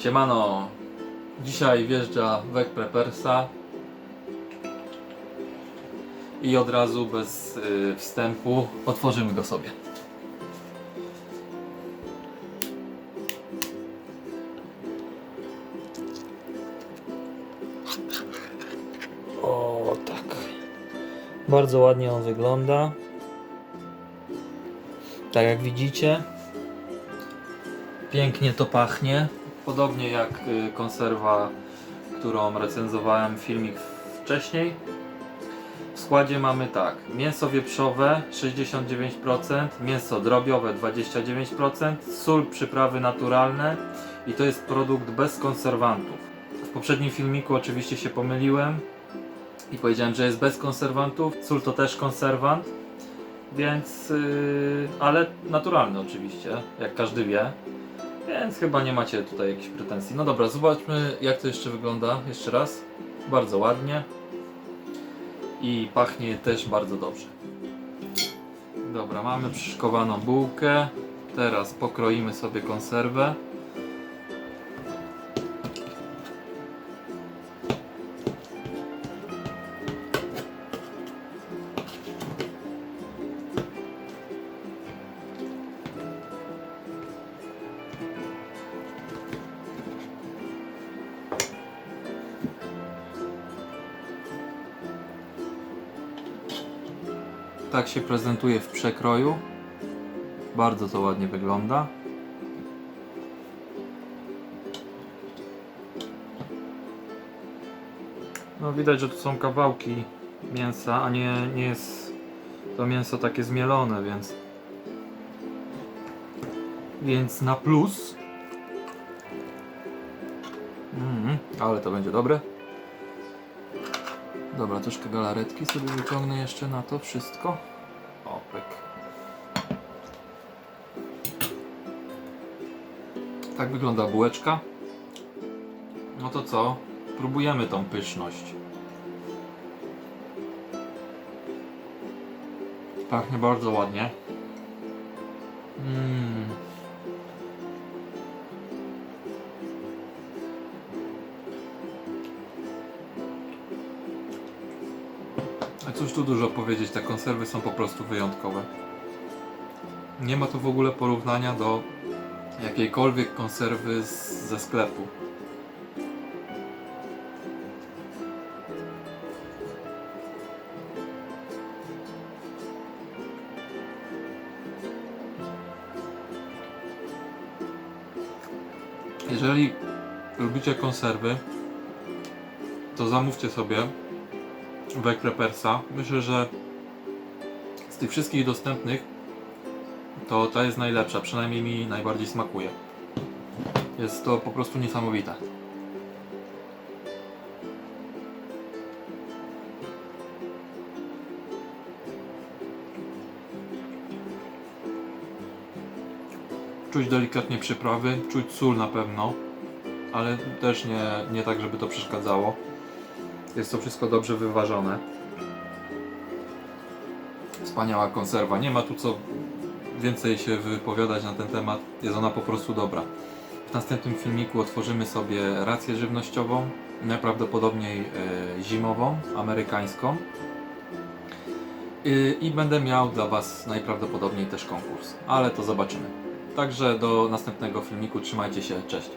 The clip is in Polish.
Siemano, dzisiaj wjeżdża Wek Prepersa i od razu bez y, wstępu otworzymy go sobie. O, tak. Bardzo ładnie on wygląda. Tak jak widzicie. Pięknie to pachnie. Podobnie jak y, konserwa, którą recenzowałem filmik wcześniej. W składzie mamy tak, mięso wieprzowe 69%, mięso drobiowe 29%, sól, przyprawy naturalne i to jest produkt bez konserwantów. W poprzednim filmiku oczywiście się pomyliłem i powiedziałem, że jest bez konserwantów. Sól to też konserwant, więc yy, ale naturalny oczywiście, jak każdy wie. Więc chyba nie macie tutaj jakichś pretensji. No dobra, zobaczmy jak to jeszcze wygląda. Jeszcze raz. Bardzo ładnie. I pachnie też bardzo dobrze. Dobra, mamy przyszykowaną bułkę. Teraz pokroimy sobie konserwę. Tak się prezentuje w przekroju. Bardzo to ładnie wygląda. No widać, że tu są kawałki mięsa, a nie, nie jest to mięso takie zmielone, więc więc na plus. Mm, ale to będzie dobre. Dobra, troszkę galaretki sobie wyciągnę jeszcze na to wszystko. O, pyk. Tak wygląda bułeczka. No to co? Próbujemy tą pyszność. Pachnie bardzo ładnie. Mmm. Cóż tu dużo powiedzieć, te konserwy są po prostu wyjątkowe. Nie ma tu w ogóle porównania do jakiejkolwiek konserwy z, ze sklepu. Jeżeli lubicie konserwy, to zamówcie sobie Wek Prepersa. Myślę, że z tych wszystkich dostępnych to ta jest najlepsza, przynajmniej mi najbardziej smakuje. Jest to po prostu niesamowite. Czuć delikatnie przyprawy, czuć sól na pewno, ale też nie, nie tak, żeby to przeszkadzało. Jest to wszystko dobrze wyważone. Wspaniała konserwa. Nie ma tu co więcej się wypowiadać na ten temat. Jest ona po prostu dobra. W następnym filmiku otworzymy sobie rację żywnościową, najprawdopodobniej e, zimową, amerykańską. I, I będę miał dla Was najprawdopodobniej też konkurs, ale to zobaczymy. Także do następnego filmiku. Trzymajcie się, cześć.